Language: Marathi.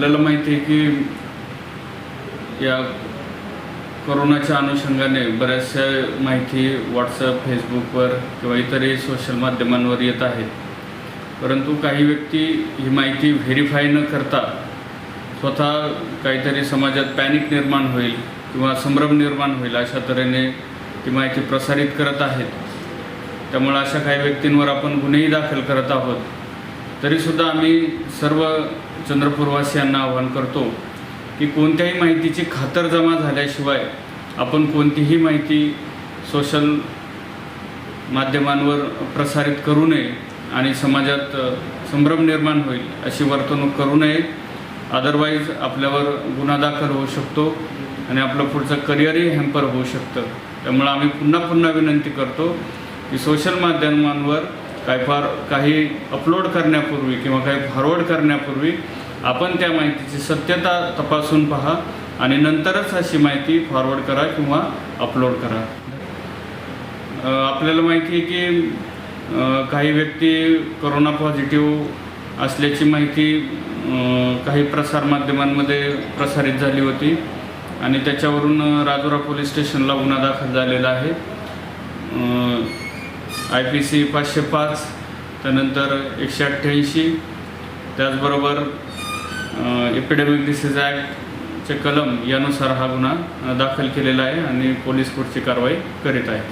आपल्याला माहिती आहे की या कोरोनाच्या अनुषंगाने बऱ्याचशा माहिती व्हॉट्सअप फेसबुकवर किंवा इतरही सोशल माध्यमांवर येत आहेत परंतु काही व्यक्ती ही माहिती व्हेरीफाय न करता स्वतः काहीतरी समाजात पॅनिक निर्माण होईल किंवा संभ्रम निर्माण होईल अशा तऱ्हेने ती माहिती प्रसारित करत आहेत. त्यामुळे अशा काही व्यक्तींवर आपण गुन्हेही दाखल करत आहोत. तरीसुद्धा आम्ही सर्व चंद्रपूरवासियांना आवाहन करतो की कोणत्याही माहितीची खातरजमा झाल्याशिवाय आपण कोणतीही माहिती सोशल माध्यमांवर प्रसारित करू नये आणि समाजात संभ्रम निर्माण होईल अशी वर्तणूक करू नये. अदरवाईज आपल्यावर गुन्हा दाखल होऊ शकतो आणि आपलं पुढचं करिअरही हॅम्पर होऊ शकतं. त्यामुळं आम्ही पुन्हा पुन्हा विनंती करतो की सोशल माध्यमांवर काय फार काही अपलोड करण्यापूर्वी किंवा काही फॉरवर्ड करण्यापूर्वी आपण त्या माहितीची सत्यता तपासून पहा आणि नंतरच अशी माहिती फॉरवर्ड करा किंवा अपलोड करा. आपल्याला माहिती आहे की काही व्यक्ती करोना पॉझिटिव्ह असल्याची माहिती काही प्रसारमाध्यमांमध्ये प्रसारित झाली होती आणि त्याच्यावरून राजुरा पोलीस स्टेशनला गुन्हा दाखल झालेला आहे. आय पी सी पाचशे पाच त्यानंतर एकशे अठ्ठ्याऐंशी. त्याचबरोबर एपिडेमिक डिसीज ॲक्टचे कलम यानुसार हा गुन्हा दाखल केलेला आहे आणि पोलीस पुढची कारवाई करीत आहेत.